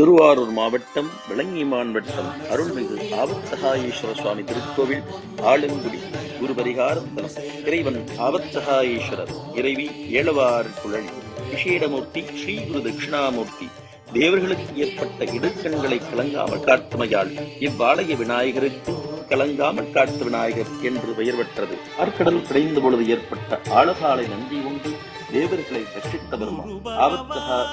திருவாரூர் மாவட்டம் விளங்கிமான் வட்டம் அருள்மிகு ஆவத்சகாயேஸ்வர சுவாமி திருக்கோவில் ஆலங்குடி குருபரிகாரம் தலம். இறைவன் ஆவத்சகாயேஸ்வரர் இறைவி ஏழவார் குழல். விஷேடமூர்த்தி ஸ்ரீ குரு தட்சிணாமூர்த்தி. தேவர்களுக்கு ஏற்பட்ட இடுக்கண்களை கலங்காமல் காட்டுமையால் இவ்வாலய விநாயகருக்கு கலங்காமல் காட்டு விநாயகர் என்று பெயர் பெற்றது. ஆற்கடல் கிடைந்த பொழுது ஏற்பட்ட ஆழகாலை நந்தி உண்டு. தேவர்களை ரட்சித்த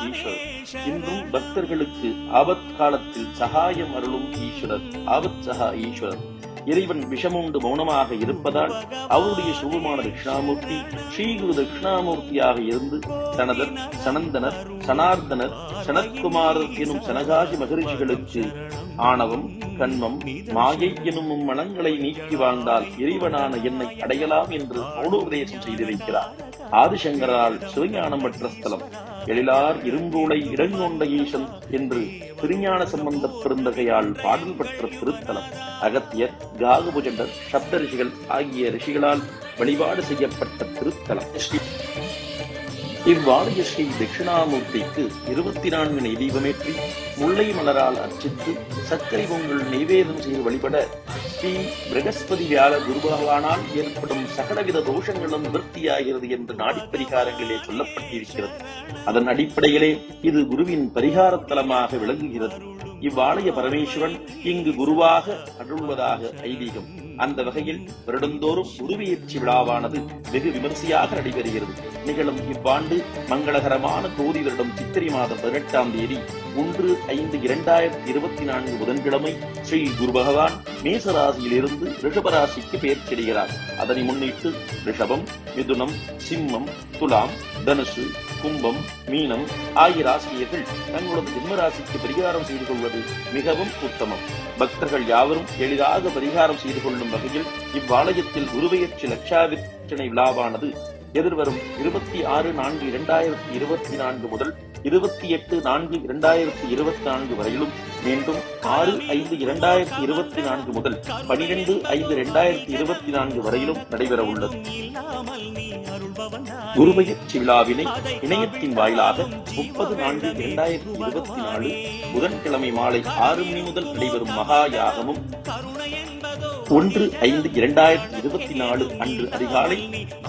ஈஸ்வரர். இன்றும் பக்தர்களுக்கு ஆபத் காலத்தில் சகாயம் அருளும் ஈஸ்வரர் ஆபத்சகா ஈஸ்வரர். இறைவன் விஷமுண்டு மௌனமாக இருப்பதால் அவருடைய சுகமான தட்சிணாமூர்த்தி ஸ்ரீகுரு தட்சிணாமூர்த்தியாக இருந்து சனதர் சனந்தனர் சனார்த்தனர் சனத்குமாரர் எனும் சனகாசி மகரிஷிகளுக்கு ஆணவம் கண்மம் மாயை எனும் மனங்களை நீக்கி வாழ்ந்தால் இறைவனான என்னை அடையலாம் என்று மௌனோபதேசம் செய்திருக்கிறார். ஆதிசங்கரால் சிவஞானம் பெற்ற ஸ்தலம். எழிலார் இரும்பூளை இடங்கொண்ட ஈசன் என்று திருஞான சம்பந்த பெருந்தகையால் பாடல் பெற்ற திருத்தலம் அகத்தியர் காகபுஜண்டர் சப்த ரிஷிகள் ஆகிய ரிஷிகளால் வழிபாடு செய்யப்பட்ட திருத்தலம். ஸ்ரீ இவ்வாலய ஸ்ரீ தட்சிணாமூர்த்திக்கு இருபத்தி நான்கு நெய் தீபமேற்றி முல்லை மலரால் அர்ச்சித்து சர்க்கரை பொங்கல் நெய்வேதம் செய்து வழிபட ஸ்ரீ பிரகஸ்பதி வியாழ குரு பகவானால் ஏற்படும் சகலவித தோஷங்களும் நிவர்த்தியாகிறது என்று நாடி பரிகாரங்களிலே சொல்லப்பட்டிருக்கிறது. அதன் அடிப்படையிலே இது குருவின் பரிகாரத்தலமாக விளங்குகிறது. இவ்வாலய பரமேஸ்வரன் இங்கு குருவாக அருள்வதாக ஐதீகம். அந்த வகையில் வருடந்தோறும் குருவியற்சி விழாவானது வெகு விமர்சையாக நடைபெறுகிறது. நிகழும் இவ்வாண்டு மங்களகரமான கோதி வருடம் சித்திரை மாதம் பதினெட்டாம் தேதி ஒன்று ஐந்து இரண்டாயிரத்தி இருபத்தி நான்கு புதன்கிழமை ஸ்ரீ குரு பகவான் மேசராசியிலிருந்து ரிஷபராசிக்கு பெயர் அதனை முன்னிட்டு ரிஷபம் மிதுனம் சிம்மம் துலாம் தனுசு கும்பம் மீனம் ஆகிய ராசியர்கள் தங்களது ஜென்ம ராசிக்கு பரிகாரம் செய்து கொள்வது மிகவும் உத்தமம். பக்தர்கள் யாவரும் எளிதாக பரிகாரம் செய்து கொள்ளும் வகையில் இவ்வாலயத்தில் குருபெயர்ச்சி லட்சாவிற்சனை விழாவானது எதிர்வரும் இருபத்தி ஆறு நான்கு இரண்டாயிரத்தி இருபத்தி நான்கு முதல் இருபத்தி எட்டு நான்கு இரண்டாயிரத்தி இருபத்தி நான்கு வரையிலும் மீண்டும் ஆறு ஐந்து இரண்டாயிரத்தி இருபத்தி நான்கு முதல் பனிரெண்டு ஐந்து இரண்டாயிரத்தி இருபத்தி நான்கு வரையிலும் நடைபெற உள்ளது. குருபெயர்ச்சி விழாவினை இணையத்தின் வாயிலாக முப்பது நான்கு இரண்டாயிரத்தி இருபத்தி நாலு புதன்கிழமை மாலை ஆறு மணி முதல் நடைபெறும் மகா யாகமும் ஒன்று ஐந்து இரண்டாயிரத்தி இருபத்தி நாலு அன்று அதிகாலை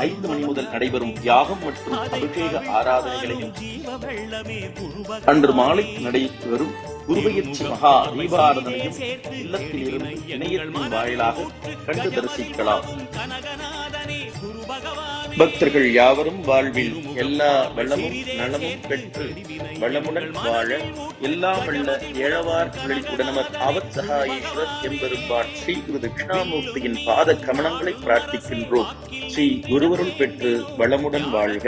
ஐந்து மணி முதல் நடைபெறும் யாகம் மற்றும் அபிஷேக ஆராதனைகளையும் அன்று மாலை நடைபெறும் குருபெயர்ச்சி மகா தீபாராதனையும் இல்லத்தில் இருந்து இணையத்தின் வாயிலாக கண்டு தரிசிக்கலாம். பக்தர்கள் யாவரும் வாழ்வில் எல்லா வளமும் நலமும் பெற்று வளமுடன் வாழ எல்லா வல்ல ஏழவார் உடனமர் ஆவத் சகாயேஸ்வர் எம்பெருமான் ஸ்ரீ குரு தட்சிணாமூர்த்தியின் பாத கமனங்களை பிரார்த்திக்கின்றோம். ஸ்ரீ குருவருள் பெற்று வளமுடன் வாழ்க.